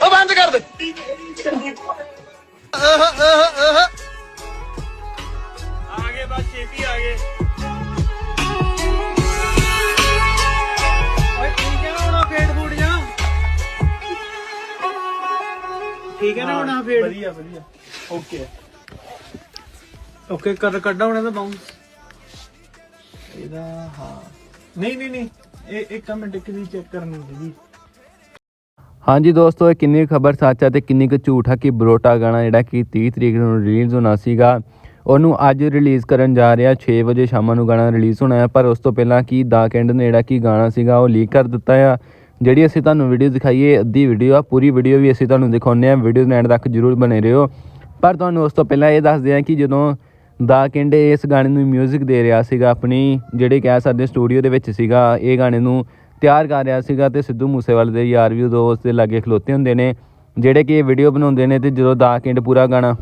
ਉਹ ਬੰਦ ਕਰ ਦੇ। ਆਗੇ ਬਸ ਛੇਤੀ ਆਗੇ ਓਏ ਠੀਕ ਹੈ ਨਾ ਹੁਣ ਫੇਡ ਫੂਡ ਜਾ ਠੀਕ ਹੈ ਨਾ ਹੁਣ ਆਹ ਫੇਡ ਵਧੀਆ ਵਧੀਆ। ਓਕੇ ਓਕੇ ਕਰ ਕੱਢਾ ਹੁਣ ਇਹਦਾ ਬਾਉਂਸ ਇਹਦਾ ਹਾਂ। ਨਹੀਂ ਨਹੀਂ ਨਹੀਂ। ਇਹ ਇੱਕ ਮਿੰਟ ਕਿਦੀ ਚੈੱਕ ਕਰਨੀ ਸੀ ਹਾਂਜੀ ਦੋਸਤੋ, ਇਹ ਕਿੰਨੀ ਖਬਰ ਸੱਚ ਹੈ ਤੇ ਕਿੰਨੀ ਕੁ ਝੂਠ ਹੈ ਕਿ ਬਰੋਟਾ ਗਾਣਾ ਜਿਹੜਾ ਕਿ 30 ਤਰੀਕ ਨੂੰ ਰਿਲੀਜ਼ ਹੋਣਾ ਸੀਗਾ, ਉਹਨੂੰ ਅੱਜ ਰਿਲੀਜ਼ ਕਰਨ ਜਾ ਰਿਹਾ 6 ਵਜੇ ਸ਼ਾਮ ਨੂੰ ਗਾਣਾ ਰਿਲੀਜ਼ ਹੋਣਾ ਹੈ ਪਰ ਉਸ ਤੋਂ ਪਹਿਲਾਂ ਕੀ ਦਾ ਕੈਂਡ ਨੇ ਜਿਹੜਾ ਕਿ ਗਾਣਾ ਸੀਗਾ ਉਹ ਲੀਕ ਕਰ ਦਿੱਤਾ ਆ। ਜਿਹੜੀ ਅਸੀਂ ਤੁਹਾਨੂੰ ਵੀਡੀਓ ਦਿਖਾਈਏ, ਅੱਧੀ ਵੀਡੀਓ ਆ, ਪੂਰੀ ਵੀਡੀਓ ਵੀ ਅਸੀਂ ਤੁਹਾਨੂੰ ਦਿਖਾਉਂਦੇ ਆ ਵੀਡੀਓ ਦੇ ਐਂਡ ਤੱਕ ਜਰੂਰ ਬਣੇ ਰਹੋ। ਪਰ ਤੁਹਾਨੂੰ ਉਸ ਤੋਂ ਪਹਿਲਾਂ ਇਹ ਦੱਸਦੇ ਆ ਕਿ ਜਦੋਂ ਦਾ ਕੈਂਡੇ ਇਸ ਗਾਣੇ ਨੂੰ 뮤직 ਦੇ ਰਿਹਾ ਸੀਗਾ, ਆਪਣੀ ਜਿਹੜੇ ਕਹਿ ਸਕਦੇ ਸਟੂਡੀਓ ਦੇ ਵਿੱਚ ਸੀਗਾ, ਇਹ ਗਾਣੇ ਨੂੰ ਤਿਆਰ ਕਰ ਰਿਹਾ ਸੀਗਾ ਤੇ ਸਿੱਧੂ ਮੂਸੇਵਾਲੇ ਦੇ ਯਾਰ ਵੀ ਉਦੋਂ ਉਸ ਦੇ ਲਾਗੇ ਖਲੋਤੇ ਹੁੰਦੇ ਨੇ, ਜਿਹੜੇ ਕਿ ਇਹ ਵੀਡੀਓ ਬਣਾਉਂਦੇ ਨੇ ਤੇ ਜਦੋਂ ਦਾ ਕੈਂਡ ਪੂਰਾ ਗਾਣਾ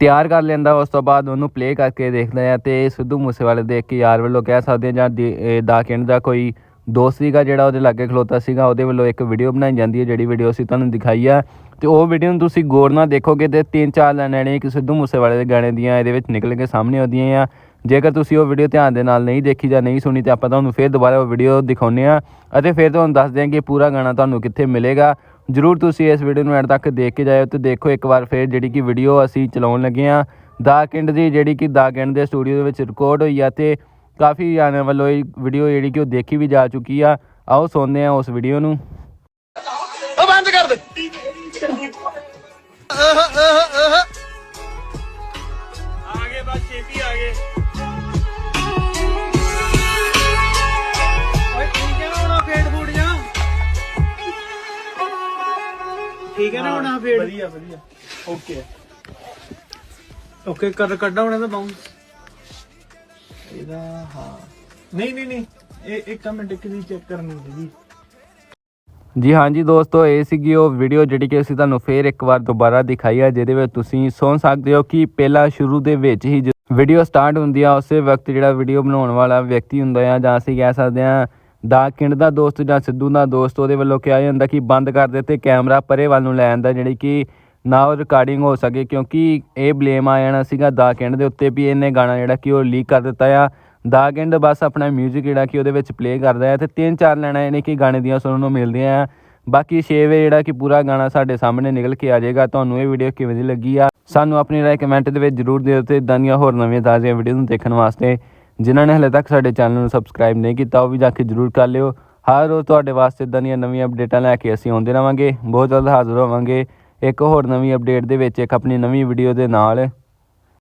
ਤਿਆਰ ਕਰ ਲੈਂਦਾ, ਉਸ ਤੋਂ ਬਾਅਦ ਉਹਨੂੰ ਪਲੇ ਕਰਕੇ ਦੇਖਦਾ ਆ ਤੇ ਸਿੱਧੂ ਮੂਸੇਵਾਲੇ ਦੇ ਇੱਕ ਯਾਰ ਵੱਲੋਂ ਕਹਿ ਸਕਦੇ ਆ ਜਾਂ ਦੇ- ਇਹ ਦਾ ਕੈਂਡ ਦਾ ਕੋਈ ਦੋਸਤ ਸੀਗਾ ਜਿਹੜਾ ਉਹਦੇ ਲਾਗੇ ਖਲੋਤਾ ਸੀਗਾ, ਉਹਦੇ ਵੱਲੋਂ ਇੱਕ ਵੀਡੀਓ ਬਣਾਈ ਜਾਂਦੀ ਹੈ, ਜਿਹੜੀ ਵੀਡੀਓ ਅਸੀਂ ਤੁਹਾਨੂੰ ਦਿਖਾਈ ਆ। ਤੇ ਉਹ ਵੀਡੀਓ ਨੂੰ ਤੁਸੀਂ ਗੌਰ ਨਾਲ ਦੇਖੋਗੇ ਤੇ ਤਿੰਨ ਚਾਰ ਲਾਈਨਾਂ ਨੇ ਕਿ ਸਿੱਧੂ ਮੂਸੇਵਾਲੇ ਦੇ ਗਾਣੇ ਦੀਆਂ ਇਹਦੇ ਵਿੱਚ ਨਿਕਲ ਕੇ ਸਾਹਮਣੇ ਆਉਂਦੀਆਂ ਆ। ਜੇਕਰ ਤੁਸੀਂ ਉਹ ਵੀਡੀਓ ਧਿਆਨ ਦੇ ਨਾਲ ਨਹੀਂ ਦੇਖੀ ਜਾਂ ਨਹੀਂ ਸੁਣੀ, ਤੇ ਆਪਾਂ ਤੁਹਾਨੂੰ ਫਿਰ ਦੁਬਾਰਾ ਉਹ ਵੀਡੀਓ ਦਿਖਾਉਂਦੇ ਆ। ਅਤੇ ਫਿਰ ਤੁਹਾਨੂੰ ਦੱਸਦੇ ਹਾਂ ਕਿ ਪੂਰਾ ਗਾਣਾ ਤੁਹਾਨੂੰ ਕਿੱਥੇ ਮਿਲੇਗਾ। ਜਰੂਰ ਤੁਸੀਂ ਇਸ ਵੀਡੀਓ ਨੂੰ ਐਡ ਤੱਕ ਦੇਖ ਕੇ ਜਾਇਓ ਤੇ ਦੇਖੋ ਇੱਕ ਵਾਰ ਫਿਰ ਜਿਹੜੀ ਕਿ ਵੀਡੀਓ ਅਸੀਂ ਚਲਾਉਣ ਲੱਗੇ ਆ। ਦਾ ਕਿੰਡ ਦੀ ਜਿਹੜੀ ਕਿ ਦਾ ਕਿੰਡ ਦੇ ਸਟੂਡੀਓ ਦੇ ਵਿੱਚ ਰਿਕਾਰਡ ਹੋਈ ਆ ਤੇ ਕਾਫੀ ਜਾਣਿਆਂ ਵੱਲੋਂ ਇਹ ਵੀਡੀਓ ਜਿਹੜੀ ਕਿ ਉਹ ਦੇਖੀ ਵੀ ਜਾ ਚੁੱਕੀ ਆ। ਆਓ ਸੁਣਦੇ ਆ ਉਸ ਵੀਡੀਓ ਨੂੰ। ਉਹ ਬੰਦ ਕਰ ਦੇ। ਆਗੇ ਬਸ ਛੇਤੀ ਆਗੇ ਓਏ ਠੀਕ ਹੈ ਨਾ ਹੁਣ ਫੇਡ ਫੂਡ ਜਾ ਠੀਕ ਹੈ ਨਾ ਹੁਣ ਆਹ ਫੇਡ ਵਧੀਆ ਵਧੀਆ। ਓਕੇ ਓਕੇ ਕਰ ਕੱਢਾ ਹੁਣ ਇਹਦਾ ਬਾਉਂਸ ਇਹਦਾ, ਹਾਂ। ਨਹੀਂ ਨਹੀਂ ਨਹੀਂ, ਇਹ, ਇੱਕ ਮਿੰਟ ਕਿਦੀ ਚੈੱਕ ਕਰਨੀ ਸੀ ਜੀ ਹਾਂਜੀ ਦੋਸਤੋ, ਇਹ ਸੀਗੀ ਉਹ ਵੀਡੀਓ ਜਿਹੜੀ ਕਿ ਅਸੀਂ ਤੁਹਾਨੂੰ ਫੇਰ ਇੱਕ ਵਾਰ ਦੁਬਾਰਾ ਦਿਖਾਈ ਹੈ ਜਿਹਦੇ ਵਿੱਚ ਤੁਸੀਂ ਸੁਣ ਸਕਦੇ ਹੋ ਕਿ ਪਹਿਲਾਂ ਸ਼ੁਰੂ ਦੇ ਵਿੱਚ ਹੀ ਵੀਡੀਓ ਸਟਾਰਟ ਹੁੰਦੀ ਆ, ਉਸੇ ਵਕਤ ਜਿਹੜਾ ਵੀਡੀਓ ਬਣਾਉਣ ਵਾਲਾ ਵਿਅਕਤੀ ਹੁੰਦਾ ਆ, ਜਾਂ ਅਸੀਂ ਕਹਿ ਸਕਦੇ ਆ ਦਾ ਕਿੰਡ ਦਾ ਦੋਸਤ ਜਾਂ ਸਿੱਧੂ ਦਾ ਦੋਸਤ, ਉਹਦੇ ਵੱਲੋਂ ਕਿਹਾ ਜਾਂਦਾ ਕਿ ਬੰਦ ਕਰ ਦੇ ਕੈਮਰਾ ਪਰੇ ਵੱਲ ਨੂੰ ਲੈ ਜਾਂਦਾ ਜਿਹੜੀ ਕਿ ਨਾ ਉਹ ਰਿਕਾਰਡਿੰਗ ਹੋ ਸਕੇ, ਕਿਉਂਕਿ ਇਹ ਬਲੇਮ ਆ ਜਾਣਾ ਸੀਗਾ ਦਾ ਕੈਂਡ ਦੇ ਉੱਤੇ ਵੀ ਇਹਨੇ ਗਾਣਾ ਜਿਹੜਾ ਕਿ ਉਹ ਲੀਕ ਕਰ ਦਿੱਤਾ ਆ। ਦਾ ਕੈਂਡ ਬਸ ਆਪਣਾ 뮤직 ਜਿਹੜਾ ਕਿ ਉਹਦੇ ਵਿੱਚ ਪਲੇ ਕਰਦਾ ਹੈ ਤੇ ਤਿੰਨ ਚਾਰ ਲੈਣਾ ਇਹਨੇ ਕਿ ਗਾਣੇ ਦੀਆਂ ਸੁਣਨ ਨੂੰ ਮਿਲਦੀਆਂ ਆ। ਬਾਕੀ 6 ਵੇ ਜਿਹੜਾ ਕਿ ਪੂਰਾ ਗਾਣਾ ਸਾਡੇ ਸਾਹਮਣੇ ਨਿਕਲ ਕੇ ਆ ਜਾਏਗਾ। ਤੁਹਾਨੂੰ ਇਹ ਵੀਡੀਓ ਕਿਵੇਂ ਦੀ ਲੱਗੀ ਆ, ਸਾਨੂੰ ਆਪਣੀ ਰਾਏ ਕਮੈਂਟ ਦੇ ਵਿੱਚ ਜਰੂਰ ਦਿਓ ਤੇ ਇਦਾਂ ਦੀਆਂ ਹੋਰ ਨਵੀਆਂ ਤਾਜ਼ੀਆਂ ਵੀਡੀਓ ਨੂੰ ਦੇਖਣ ਵਾਸਤੇ। ਜਿਨ੍ਹਾਂ ਨੇ ਹਲੇ ਤੱਕ ਸਾਡੇ ਚੈਨਲ ਨੂੰ ਸਬਸਕ੍ਰਾਈਬ ਨਹੀਂ ਕੀਤਾ, ਉਹ ਵੀ ਜਾ ਕੇ ਜਰੂਰ ਕਰ ਲਿਓ। ਹਰ ਰੋਜ਼ ਤੁਹਾਡੇ ਵਾਸਤੇ ਇਦਾਂ ਦੀਆਂ ਨਵੀਆਂ ਅਪਡੇਟਾਂ ਲੈ ਕੇ ਅਸੀਂ ਆਉਂਦੇ ਰਵਾਂਗੇ। ਬਹੁਤ ਜਲਦ ਹਾਜ਼ਰ ਹੋਵਾਂਗੇ। ਇੱਕ ਹੋਰ ਨਵੀਂ ਅਪਡੇਟ ਦੇ ਵਿੱਚ ਇੱਕ ਆਪਣੀ ਨਵੀਂ ਵੀਡੀਓ ਦੇ ਨਾਲ।